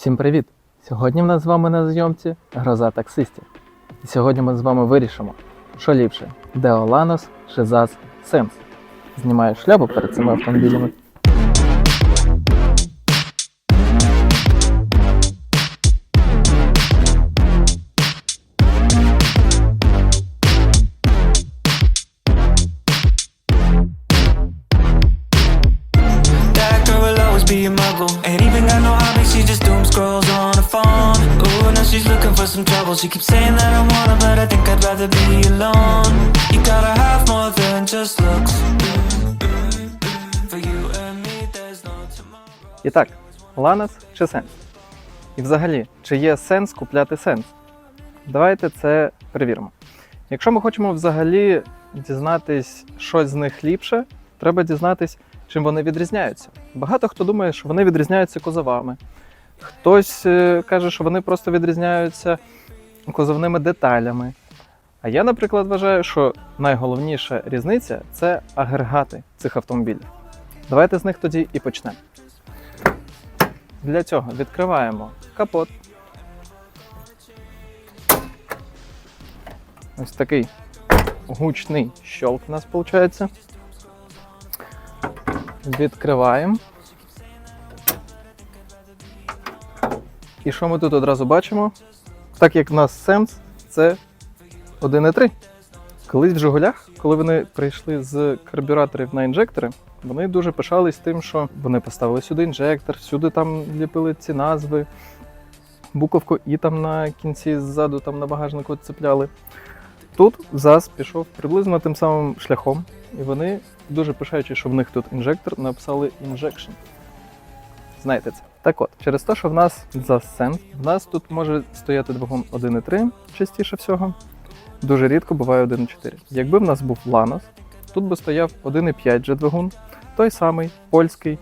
Всім привіт! Сьогодні в нас з вами на зйомці гроза таксистів. І сьогодні ми з вами вирішимо, що ліпше: Деоланос, Шизас, Сенс. Знімаю шляпу перед цими автомобілями. І так, Ланос чи Сенс? І взагалі, чи є сенс купляти сенс? Давайте це перевіримо. Якщо ми хочемо взагалі дізнатись щось з них ліпше, треба дізнатись, чим вони відрізняються. Багато хто думає, що вони відрізняються кузовами. Хтось е, каже, що вони просто відрізняються кузовними деталями. А я, наприклад, вважаю, що найголовніша різниця це агрегати цих автомобілів. Давайте з них тоді і почнемо. Для цього відкриваємо капот. Ось такий гучний щелк у нас виходить. Відкриваємо. І що ми тут одразу бачимо? Так як в нас сенс, це 1,3. Колись в Жигулях, коли вони прийшли з карбюраторів на інжектори, вони дуже пишались тим, що вони поставили сюди інжектор, всюди там ліпили ці назви, буковку і там на кінці ззаду там на багажнику цепляли. Тут ЗАЗ пішов приблизно тим самим шляхом, і вони, дуже пишаючи, що в них тут інжектор, написали injection. Знаєте це. Так от, через те, що в нас ЗАЗ Sense, в нас тут може стояти двигун 1.3 частіше всього. Дуже рідко буває 1.4. Якби в нас був Lanos, тут би стояв 1.5 же двигун, той самий польський,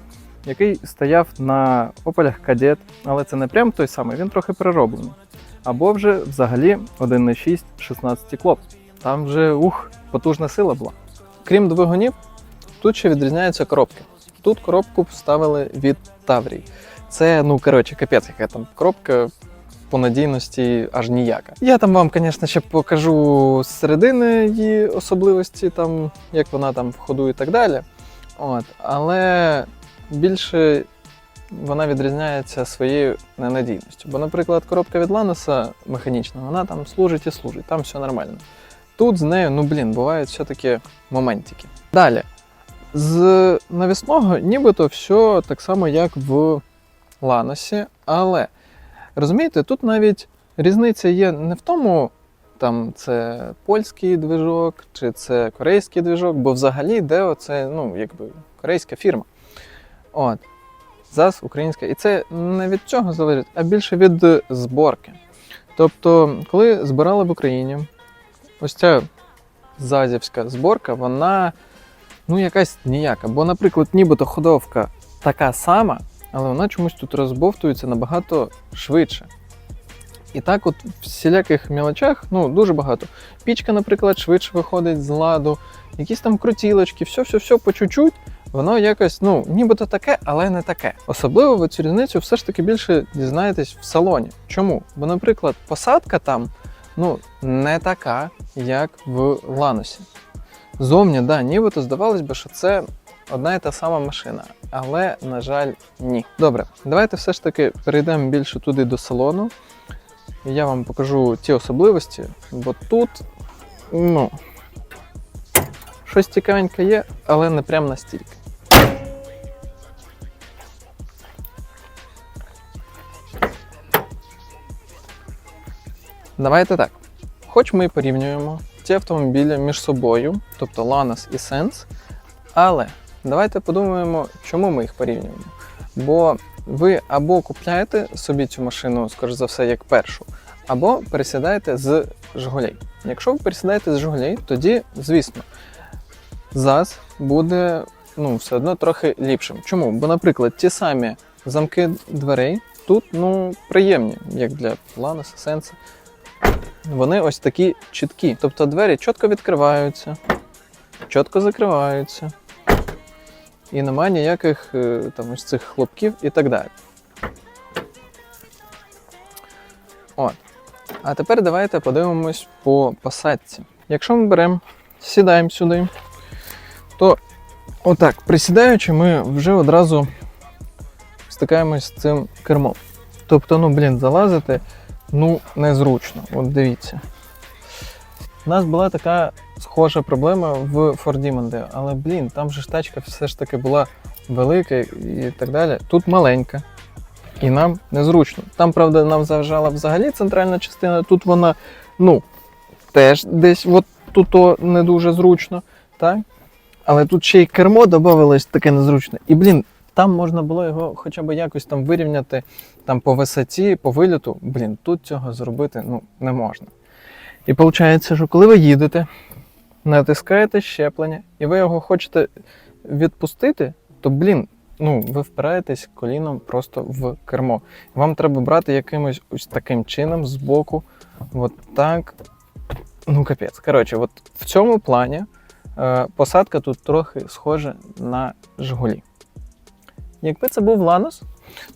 який стояв на Opel Kadett, але це не прям той самий, він трохи перероблений. Або вже взагалі 1.6 16 клоп. Там вже ух, потужна сила була. Крім двигунів, тут ще відрізняються коробки. Тут коробку вставили від Таврій. Це, ну коротше, капець, яка там коробка по надійності аж ніяка. Я там вам, звісно, ще покажу з середини її особливості, там, як вона там в ходу і так далі. От. Але більше вона відрізняється своєю ненадійністю. Бо, наприклад, коробка від Лануса механічна, вона там служить і служить, там все нормально. Тут з нею, ну блін, бувають все-таки моментики. Далі. З навісного нібито все так само, як в Ланосі, але розумієте, тут навіть різниця є не в тому, там це польський движок чи це корейський движок, бо взагалі Део це ну, якби корейська фірма. От. ЗАЗ українська. І це не від цього залежить, а більше від зборки. Тобто, коли збирали в Україні, ось ця зазівська зборка, вона ну якась ніяка. Бо, наприклад, нібито ходовка така сама, але вона чомусь тут розбовтується набагато швидше. І так, от в всіляких мілочах, ну дуже багато. Пічка, наприклад, швидше виходить з ладу, якісь там крутілочки, все-все-все по чуть-чуть, воно якось, ну, нібито таке, але не таке. Особливо ви цю різницю все ж таки більше дізнаєтесь в салоні. Чому? Бо, наприклад, посадка там ну, не така, як в Ланусі. Зовні, да, нібито здавалось би, що це одна і та сама машина, але, на жаль, ні. Добре, давайте все ж таки перейдемо більше туди до салону. Я вам покажу ті особливості, бо тут, ну, щось цікавеньке є, але не прям настільки. Давайте так. Хоч ми порівнюємо ці автомобілі між собою, тобто Lanos і Sense, але давайте подумаємо, чому ми їх порівнюємо. Бо ви або купляєте собі цю машину, скоріш за все, як першу, або пересідаєте з Жигулей. Якщо ви пересідаєте з Жигулей, тоді, звісно, ЗАЗ буде ну, все одно трохи ліпшим. Чому? Бо, наприклад, ті самі замки дверей тут ну, приємні, як для Lanos, Sense. Вони ось такі чіткі. Тобто двері чітко відкриваються, чітко закриваються. І немає ніяких е, там ось цих хлопків і так далі. От. А тепер давайте подивимось по посадці. Якщо ми беремо, сідаємо сюди, то отак, присідаючи, ми вже одразу стикаємось з цим кермом. Тобто, ну, блін, залазити ну, незручно. От дивіться. У нас була така схожа проблема в Mondeo, але блін, там же ж тачка все ж таки була велика і так далі. Тут маленька. І нам незручно. Там, правда, нам заважала взагалі центральна частина, тут вона, ну, теж десь от тут не дуже зручно, так? Але тут ще й кермо додавалось таке незручне. І, блін, там можна було його хоча б якось там вирівняти там по висоті, по виліту. Блін, тут цього зробити ну, не можна. І виходить, що коли ви їдете, натискаєте щеплення, і ви його хочете відпустити, то, блін, ну, ви впираєтесь коліном просто в кермо. Вам треба брати якимось ось таким чином збоку, от так. Ну, капець. Коротше, от в цьому плані е, посадка тут трохи схожа на Жигулі. Якби це був Ланос,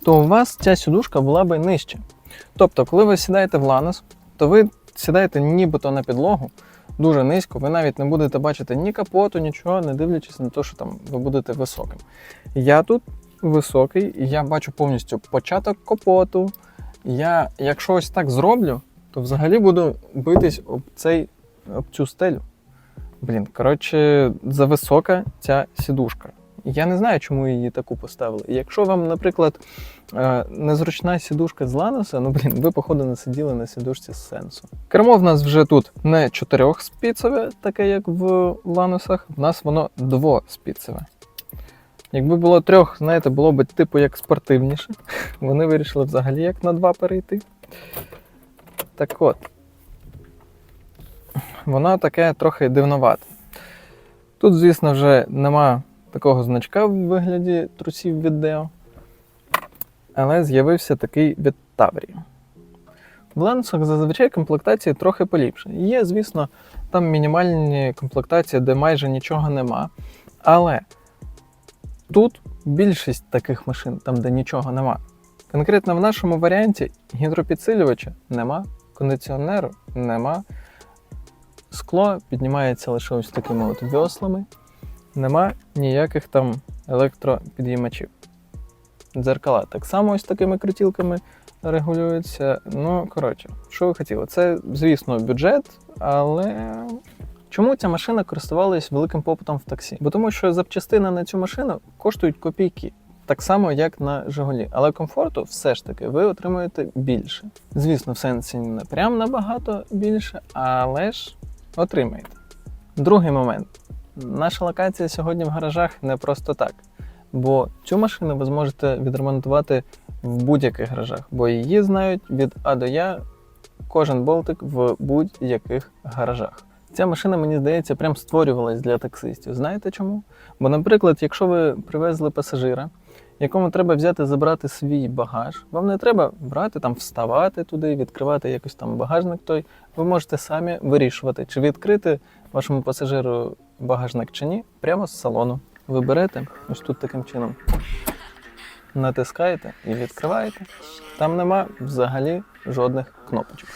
то у вас ця сідушка була би нижче. Тобто, коли ви сідаєте в Ланос, то ви сідаєте нібито на підлогу дуже низько, ви навіть не будете бачити ні капоту, нічого, не дивлячись на те, що там ви будете високим. Я тут високий, і я бачу повністю початок капоту. Я, якщо ось так зроблю, то взагалі буду битись об, цей, об цю стелю. Блін, коротше, зависока ця сідушка. Я не знаю, чому її таку поставили. Якщо вам, наприклад, е, незручна сідушка з Ланоса, ну блін, ви, походу, не сиділи на сідушці з сенсу. Кермо в нас вже тут не чотирьохспіцеве, таке як в Ланосах, в нас воно двоспіцеве. Якби було трьох, знаєте, було б типу як спортивніше. Вони вирішили взагалі як на два перейти. Так от. Воно таке трохи дивновате. Тут, звісно, вже нема такого значка в вигляді трусів від Deo, але з'явився такий від Таврії. В Ленсах зазвичай комплектації трохи поліпше. Є, звісно, там мінімальні комплектації, де майже нічого нема. Але тут більшість таких машин, там де нічого нема. Конкретно в нашому варіанті гідропідсилювача нема, кондиціонеру нема. Скло піднімається лише ось такими от веслами. Нема ніяких там електропідіймачів. Дзеркала так само ось такими крутілками регулюються. Ну, коротше, що ви хотіли? Це, звісно, бюджет, але чому ця машина користувалась великим попитом в таксі? Бо тому що запчастини на цю машину коштують копійки. Так само, як на Жигулі. Але комфорту все ж таки ви отримуєте більше. Звісно, в сенсі не прям набагато більше, але ж отримаєте. Другий момент. Наша локація сьогодні в гаражах не просто так. Бо цю машину ви зможете відремонтувати в будь-яких гаражах, бо її знають від А до Я кожен болтик в будь-яких гаражах. Ця машина, мені здається, прям створювалась для таксистів. Знаєте чому? Бо, наприклад, якщо ви привезли пасажира, якому треба взяти забрати свій багаж, вам не треба брати там, вставати туди, відкривати якось там багажник той. Ви можете самі вирішувати, чи відкрити вашому пасажиру багажник чи ні, прямо з салону. Ви берете ось тут таким чином. Натискаєте і відкриваєте. Там нема взагалі жодних кнопочок.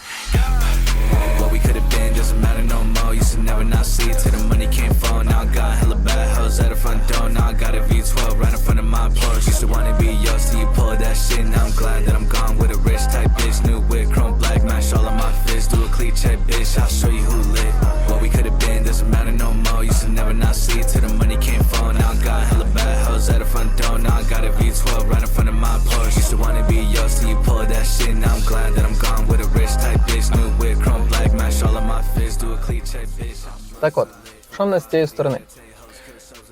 What we could have been doesn't matter no more. Used to never not see till the money came fall. Now I got hella bad hoes at the front door. Now I got a V12 right in front of my Porsche. Used to wanna be yours till you pull that shit. Now I'm glad that I'm gone with a rich type bitch. New whip, chrome black match all on my fist. Do a cliche bitch, I'll show you who lit. What we could have been doesn't matter no more. Used to never not see till the money came fall. Now I got hella bad hoes at the front door. Now I got a V12 right in front of my Porsche. Used to wanna be yours till you pull that shit. Now I'm glad that I'm gone with a rich type bitch. New whip, chrome black match all on my fist. Do a cliche bitch. Так от, що в нас з цієї сторони?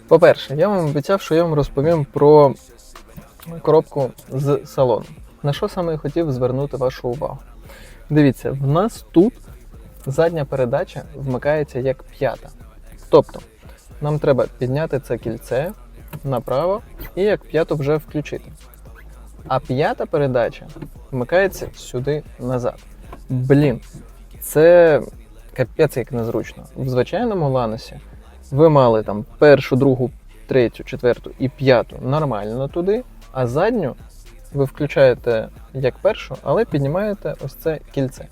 По-перше, я вам обіцяв, що я вам розповім про коробку з салону. На що саме я хотів звернути вашу увагу? Дивіться, в нас тут задня передача вмикається як п'ята. Тобто, нам треба підняти це кільце направо і як п'яту вже включити. А п'ята передача вмикається сюди назад. Блін, це капець як незручно. В звичайному ланосі ви мали там першу, другу, третю, четверту і п'яту нормально туди, а задню ви включаєте як першу, але піднімаєте ось це кільце.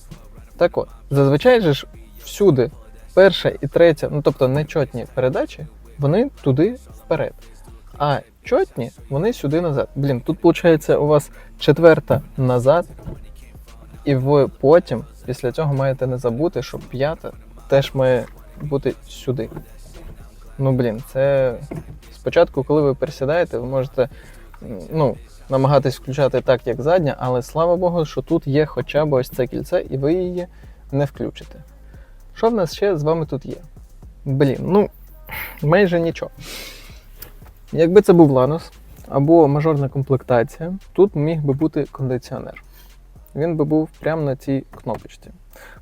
Так от, зазвичай же ж всюди перша і третя, ну тобто нечотні передачі, вони туди вперед. А чотні, вони сюди назад. Блін, тут виходить у вас четверта назад, і ви потім після цього маєте не забути, що п'ята теж має бути сюди. Ну блін, це спочатку, коли ви пересідаєте, ви можете ну, намагатись включати так, як задня, але слава Богу, що тут є хоча б ось це кільце, і ви її не включите. Що в нас ще з вами тут є? Блін, ну майже нічого. Якби це був Ланос або мажорна комплектація, тут міг би бути кондиціонер. Він би був прямо на цій кнопочці.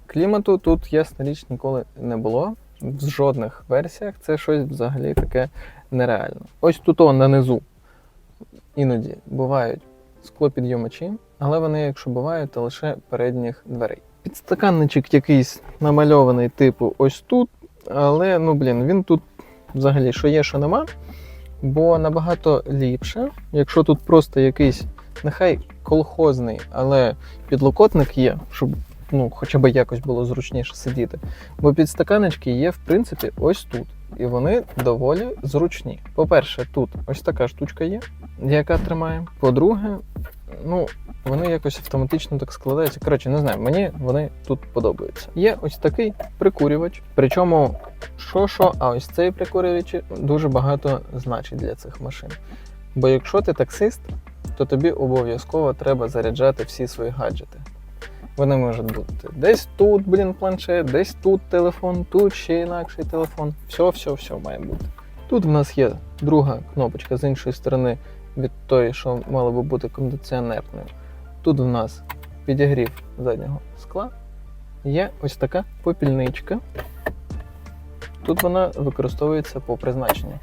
Клімату тут, ясна річ, ніколи не було. В жодних версіях це щось взагалі таке нереально. Ось тут он, на низу іноді бувають склопідйомачі, але вони, якщо бувають, то лише передніх дверей. Підстаканничок якийсь намальований, типу, ось тут, але ну блін, він тут взагалі що є, що нема. Бо набагато ліпше, якщо тут просто якийсь, нехай колхозний, але підлокотник є, щоб ну, хоча б якось було зручніше сидіти. Бо підстаканечки є, в принципі, ось тут. І вони доволі зручні. По-перше, тут ось така штучка є, яка тримає. По-друге, ну, вони якось автоматично так складаються. Коротше, не знаю, мені вони тут подобаються. Є ось такий прикурювач. Причому, що що, а ось цей прикурювач дуже багато значить для цих машин. Бо якщо ти таксист, то тобі обов'язково треба заряджати всі свої гаджети. Вони можуть бути десь тут, блін, планшет, десь тут телефон, тут ще інакший телефон. Все, все, все має бути. Тут в нас є друга кнопочка з іншої сторони від тої, що мало би бути кондиціонерною. Тут в нас підігрів заднього скла. Є ось така попільничка. Тут вона використовується по призначенню.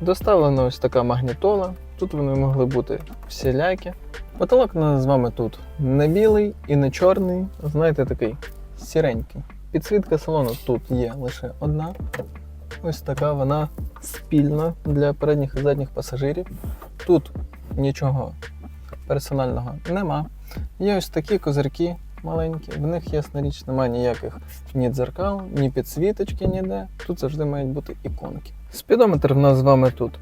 Доставлена ось така магнітола. Тут вони могли бути всілякі. Потолок у нас з вами тут не білий і не чорний, знаєте, такий сіренький. Підсвітка салону тут є лише одна. Ось така вона спільна для передніх і задніх пасажирів. Тут нічого персонального нема. Є ось такі козирки маленькі, в них ясна річ немає ніяких ні дзеркал, ні підсвіточки ніде. Тут завжди мають бути іконки. Спідометр в нас з вами тут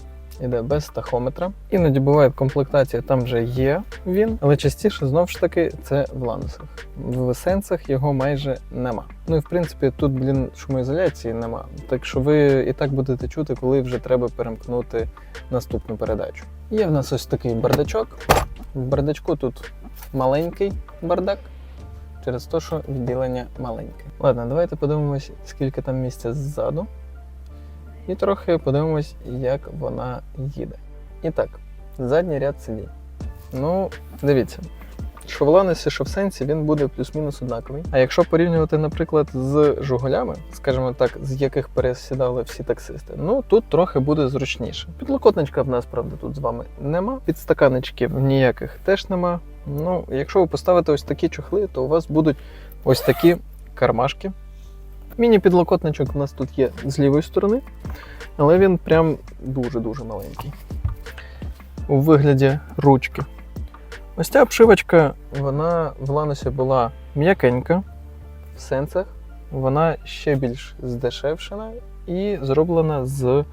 іде без тахометра. Іноді буває комплектація, там вже є він, але частіше знову ж таки це в ланусах. В сенсах його майже нема. Ну і в принципі тут, блін, шумоізоляції нема. Так що ви і так будете чути, коли вже треба перемкнути наступну передачу. Є в нас ось такий бардачок. В бардачку тут маленький бардак. Через те, що відділення маленьке. Ладно, давайте подивимось, скільки там місця ззаду. І трохи подивимось, як вона їде. І так, задній ряд сидінь. Ну, дивіться, Ланосі, що в сенсі, він буде плюс-мінус однаковий. А якщо порівнювати, наприклад, з Жигулями, скажімо так, з яких пересідали всі таксисти, ну тут трохи буде зручніше. Підлокотничка в нас, правда, тут з вами нема. Підстаканичків ніяких теж нема. Ну, якщо ви поставите ось такі чохли, то у вас будуть ось такі кармашки. Міні-підлокотничок у нас тут є з лівої сторони, але він прям дуже-дуже маленький. У вигляді ручки. Ось ця обшивочка, вона в ланосі була м'якенька, в сенсах. Вона ще більш здешевшена і зроблена з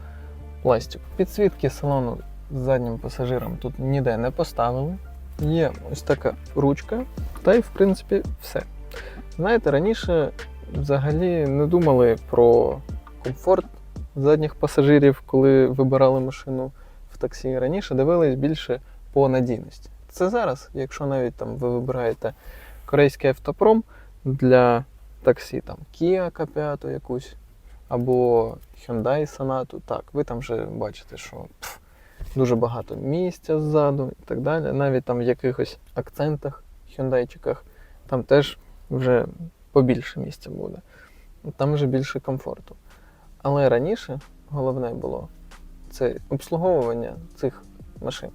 пластику. Підсвітки салону заднім пасажиром тут ніде не поставили. Є ось така ручка, та й в принципі все. Знаєте, раніше взагалі не думали про комфорт задніх пасажирів, коли вибирали машину в таксі. Раніше дивились більше по надійності. Це зараз, якщо навіть там ви вибираєте корейський автопром для таксі, там Kia K5 якусь, або Hyundai Sonata, так, ви там вже бачите, що пф, дуже багато місця ззаду і так далі. Навіть там в якихось акцентах, хюндайчиках, там теж вже побільше місця буде. Там вже більше комфорту. Але раніше головне було це обслуговування цих машин.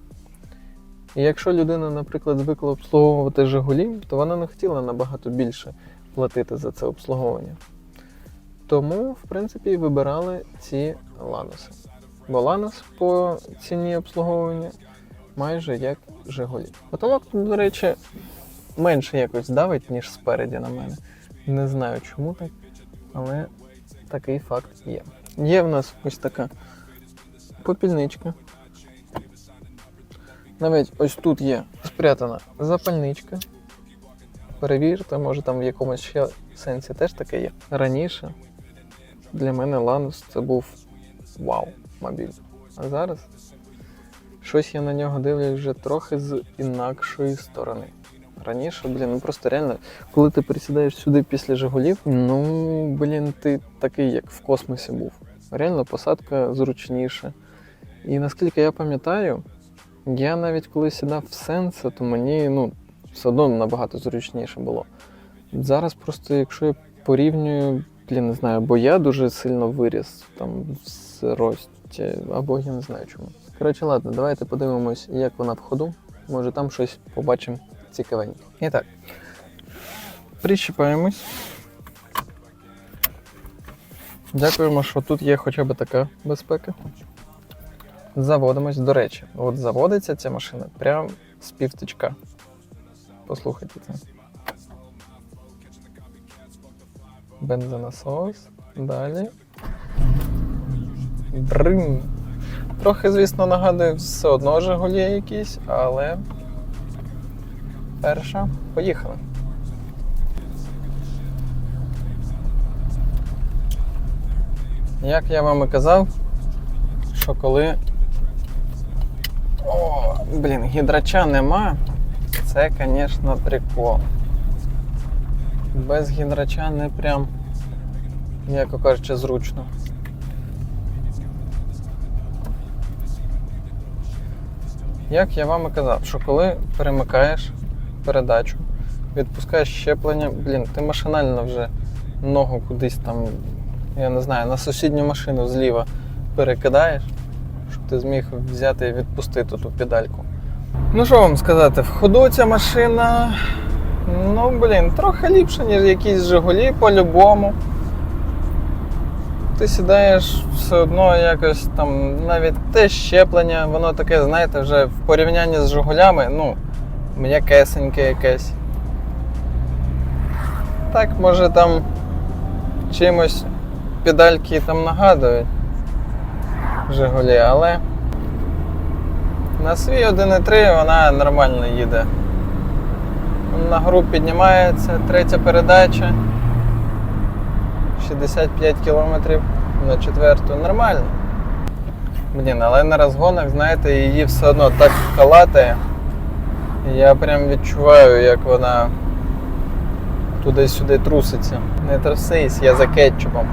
І якщо людина, наприклад, звикла обслуговувати Жигулі, то вона не хотіла набагато більше платити за це обслуговування. Тому, в принципі, вибирали ці ланоси. Бо ланос по ціні обслуговування майже як Жигулі. Потолок, до речі, менше якось давить, ніж спереді на мене. Не знаю, чому так, але такий факт є. Є в нас ось така попільничка. Навіть ось тут є спрятана запальничка. Перевірте, може там в якомусь ще сенсі теж таке є. Раніше для мене Ланус це був вау мобіль. А зараз щось я на нього дивлюсь вже трохи з інакшої сторони. Раніше, блін, ну просто реально, коли ти присідаєш сюди після Жигулів, ну блін, ти такий, як в космосі був. Реально посадка зручніша. І наскільки я пам'ятаю, я навіть коли сідав в сенса, то мені ну, все одно набагато зручніше було. Зараз просто, якщо я порівнюю, я не знаю, бо я дуже сильно виріс там в рості, або я не знаю чому. Коротше, ладно, давайте подивимось, як вона в ходу. Може там щось побачимо цікавеньке. І так. Дякуємо, що тут є хоча б така безпека. Заводимось. До речі, от заводиться ця машина прямо з півтичка. Послухайте це. Бензонасос. Далі. Брин. Трохи, звісно, нагадує все одно Жигулі якісь, але. Перша. Поїхали. Як я вам і казав, що коли. О, блін, гідрача нема. Це, звісно, прикол. Без гідрача не прям, м'яко кажучи, зручно. Як я вам і казав, що коли перемикаєш передачу, відпускаєш щеплення, блін, ти машинально вже ногу кудись там, я не знаю, на сусідню машину зліва перекидаєш, щоб ти зміг взяти і відпустити ту педальку. Ну що вам сказати, в ходу ця машина, ну блін, трохи ліпше, ніж якісь Жигулі по-любому. Ти сідаєш все одно якось там, навіть те щеплення, воно таке, знаєте, вже в порівнянні з Жигулями, ну, м'якесеньке якесь. Так, може там чимось педальки там нагадують Жигулі, але на свій 1.3 вона нормально їде. На гру піднімається, третя передача. 65 км на четверту. Нормально. Блін, але на розгонах, знаєте, її все одно так калатає. Я прям відчуваю, як вона туди-сюди труситься. Не трусись, я за кетчупом.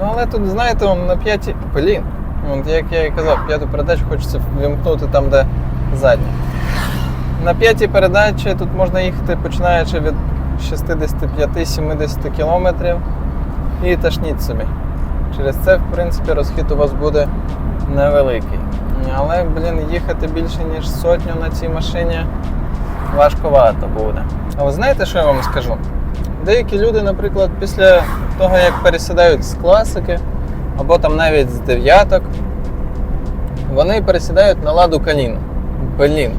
Ну але тут, знаєте, на п'ятій. Блін. От як я і казав, п'яту передачу хочеться вимкнути там, де задня. На п'ятій передачі тут можна їхати починаючи від 65-70 кілометрів і ташніть собі. Через це, в принципі, розхід у вас буде невеликий. Але, блін, їхати більше, ніж сотню на цій машині важковато буде. А ви знаєте, що я вам скажу? Деякі люди, наприклад, після того, як пересідають з класики, або там навіть з дев'яток, вони пересідають на ладу каліну. Блін.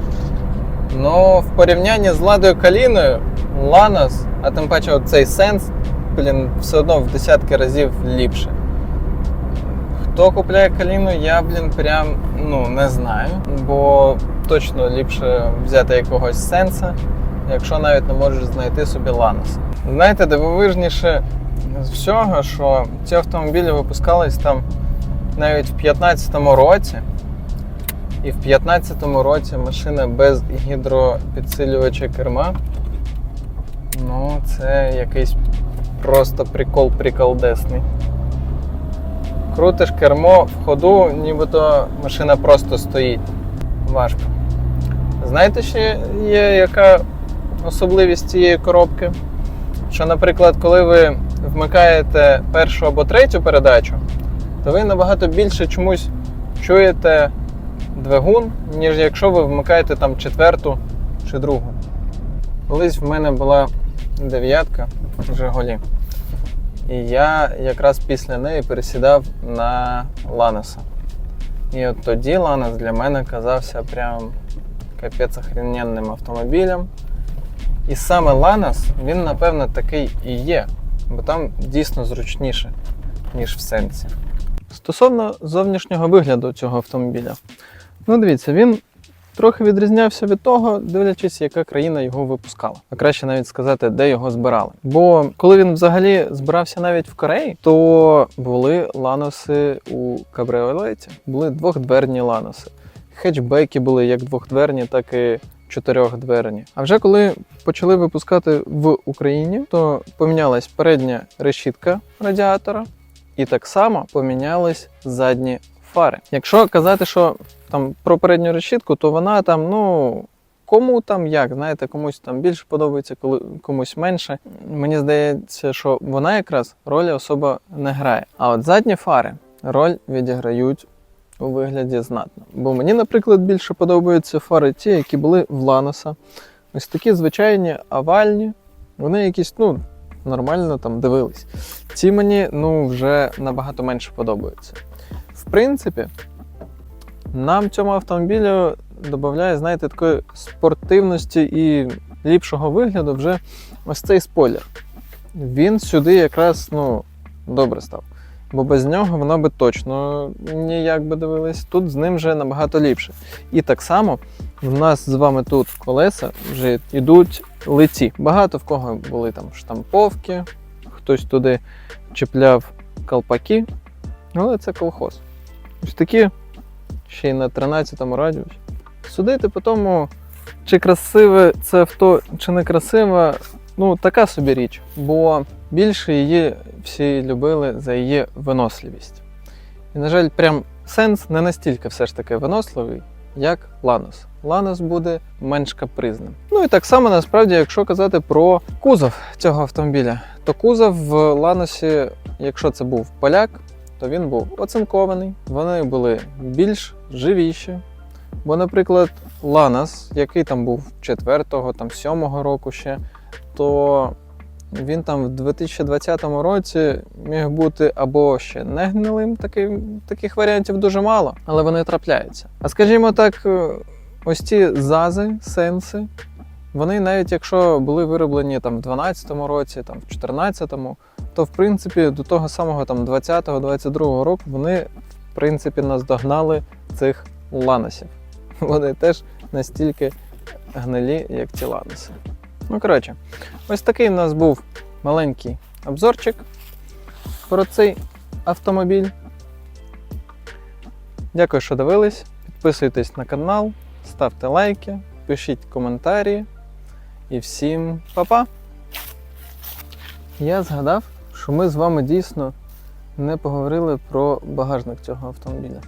Ну, в порівнянні з ладою каліною, Ланос, а тим паче цей сенс, блін, все одно в десятки разів ліпше. Хто купляє каліну, я, блін, прям ну, не знаю, бо точно ліпше взяти якогось сенса, якщо навіть не можеш знайти собі Ланос. Знаєте, дивовижніше з всього, що ці автомобілі випускались там навіть в 2015 році. І в 2015 році машина без гідропідсилювача керма. Ну, це якийсь просто прикол приколдесний. Крутиш кермо в ходу, нібито машина просто стоїть. Важко. Знаєте, ще є яка особливість цієї коробки? Що, наприклад, коли ви вмикаєте першу або третю передачу, то ви набагато більше чомусь чуєте двигун, ніж якщо ви вмикаєте там четверту чи другу. Колись в мене була дев'ятка Жигулі. І я якраз після неї пересідав на Ланеса. І от тоді Ланес для мене казався прям капець охрененним автомобілем. І саме Ланос, він, напевно, такий і є, бо там дійсно зручніше, ніж в сенсі. Стосовно зовнішнього вигляду цього автомобіля, ну дивіться, він трохи відрізнявся від того, дивлячись, яка країна його випускала. А краще навіть сказати, де його збирали. Бо коли він взагалі збирався навіть в Кореї, то були ланоси у кабріолеті, були двохдверні ланоси. Хетчбеки були як двохдверні, так і чотирьохдверні. А вже коли почали випускати в Україні, то помінялась передня решітка радіатора, і так само помінялись задні фари. Якщо казати, що там про передню решітку, то вона там, ну. Кому там як, знаєте, комусь там більше подобається, коли комусь менше. Мені здається, що вона якраз ролі особо не грає. А от задні фари роль відіграють у вигляді знатно. Бо мені, наприклад, більше подобаються фари ті, які були в Ланоса. Ось такі звичайні овальні, вони якісь, ну, нормально там дивились. Ці мені ну, вже набагато менше подобаються. В принципі, нам цьому автомобілю додає, знаєте, такої спортивності і ліпшого вигляду вже ось цей спойлер. Він сюди якраз ну, добре став. Бо без нього воно би точно ніяк би дивились. Тут з ним вже набагато ліпше. І так само в нас з вами тут колеса вже йдуть лиці. Багато в кого були там штамповки, хтось туди чіпляв колпаки, але це колхоз. Ось такі ще й на 13-му радіусі. Судити по тому, чи красиве це авто, чи не красиве, ну така собі річ. Бо більше її всі любили за її виносливість. І, на жаль, прям сенс не настільки все ж таки виносливий, як Ланос. Ланос буде менш капризним. Ну і так само насправді, якщо казати про кузов цього автомобіля, то кузов в Ланосі, якщо це був поляк, то він був оцинкований, вони були більш живіші. Бо, наприклад, Ланос, який там був 4-го, там 7-го року ще, то він там в 2020 році міг бути або ще не гнилим, таким, таких варіантів дуже мало, але вони трапляються. А скажімо так, е, ось ці зази, сенси, вони навіть якщо були вироблені там в 12-му році, там в 14-му, то в принципі до того самого там 20-го, 22-го року вони в принципі наздогнали цих ланосів. Вони теж настільки гнилі, як ці ланоси. Ну, коротше, ось такий в нас був маленький обзорчик про цей автомобіль. Дякую, що дивились. Підписуйтесь на канал, ставте лайки, пишіть коментарі. І всім па-па! Я згадав, що ми з вами дійсно не поговорили про багажник цього автомобіля.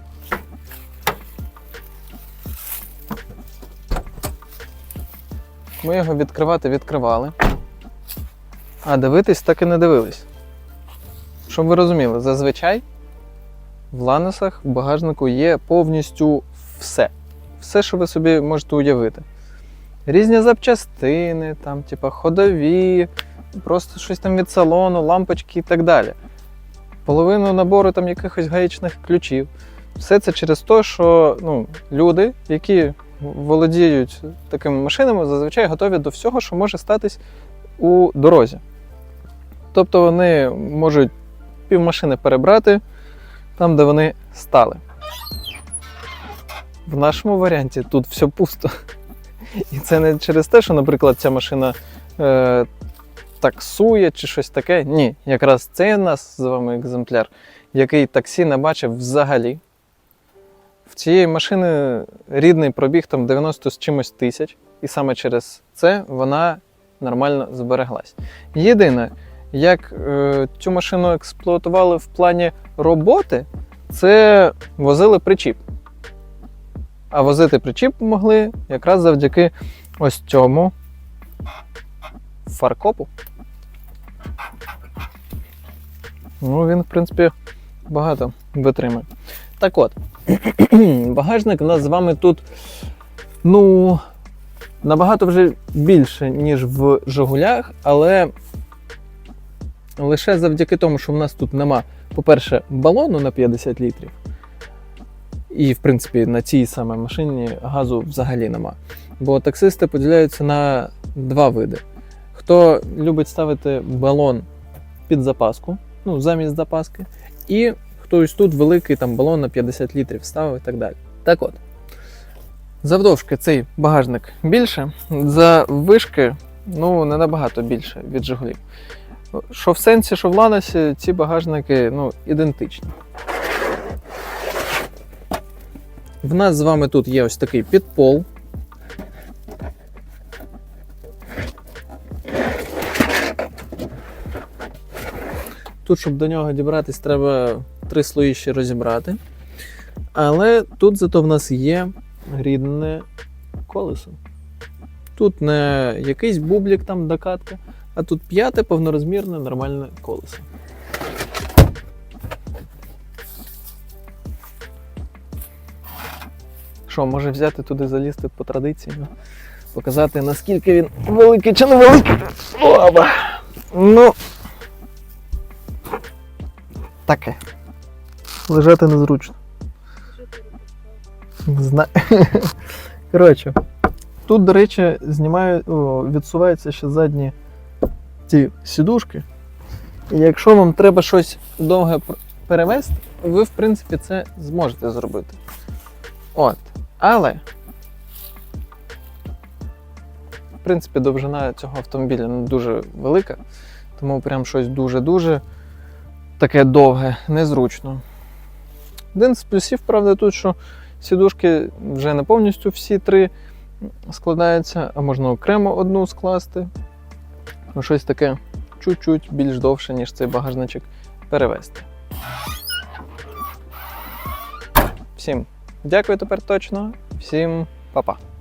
Ми його відкривати відкривали. А дивитись так і не дивились. Щоб ви розуміли, зазвичай в ланосах в багажнику є повністю все. Все, що ви собі можете уявити. Різні запчастини, там, типа ходові, просто щось там від салону, лампочки і так далі. Половину набору там якихось гаїчних ключів. Все це через те, що ну, люди, які володіють такими машинами, зазвичай готові до всього, що може статись у дорозі. Тобто вони можуть півмашини перебрати там, де вони стали. В нашому варіанті тут все пусто. І це не через те, що, наприклад, ця машина е, таксує чи щось таке. Ні, якраз це нас з вами екземпляр, який таксі не бачив взагалі. В цієї машини рідний пробіг там 90 з чимось тисяч, і саме через це вона нормально збереглась. Єдине, як е, цю машину експлуатували в плані роботи, це возили причіп. А возити причіп могли якраз завдяки ось цьому фаркопу. Ну, він, в принципі, багато витримує. Так от, багажник у нас з вами тут, ну, набагато вже більше, ніж в Жигулях, але лише завдяки тому, що в нас тут нема, по-перше, балону на 50 літрів. І, в принципі, на цій самій машині газу взагалі нема. Бо таксисти поділяються на два види. Хто любить ставити балон під запаску, ну, замість запаски, і хтось тут великий там балон на 50 літрів ставив і так далі. Так от, завдовжки цей багажник більше, за вишки ну, не набагато більше від Жигулів. Що в сенсі, що в Ланосі, ці багажники ну, ідентичні. В нас з вами тут є ось такий підпол. Тут, щоб до нього дібратись, треба три слої ще розібрати. Але тут зато в нас є рідне колесо. Тут не якийсь бублік там докатка, а тут п'яте повнорозмірне нормальне колесо. Що, може взяти туди залізти по традиції, ну, показати, наскільки він великий чи не великий. Ну. Таке. Лежати незручно. Зна... Коротше, тут, до речі, знімаю, о, відсуваються ще задні ці сідушки. І якщо вам треба щось довге перевезти, ви, в принципі, це зможете зробити. От. Але. В принципі, довжина цього автомобіля не дуже велика, тому прям щось дуже-дуже таке довге, незручно. Один з плюсів, правда, тут, що сідушки вже не повністю всі три складаються, а можна окремо одну скласти. Ну, щось таке чуть-чуть більш довше, ніж цей багажничок перевезти. Всім дякую тепер точно. Всім па-па.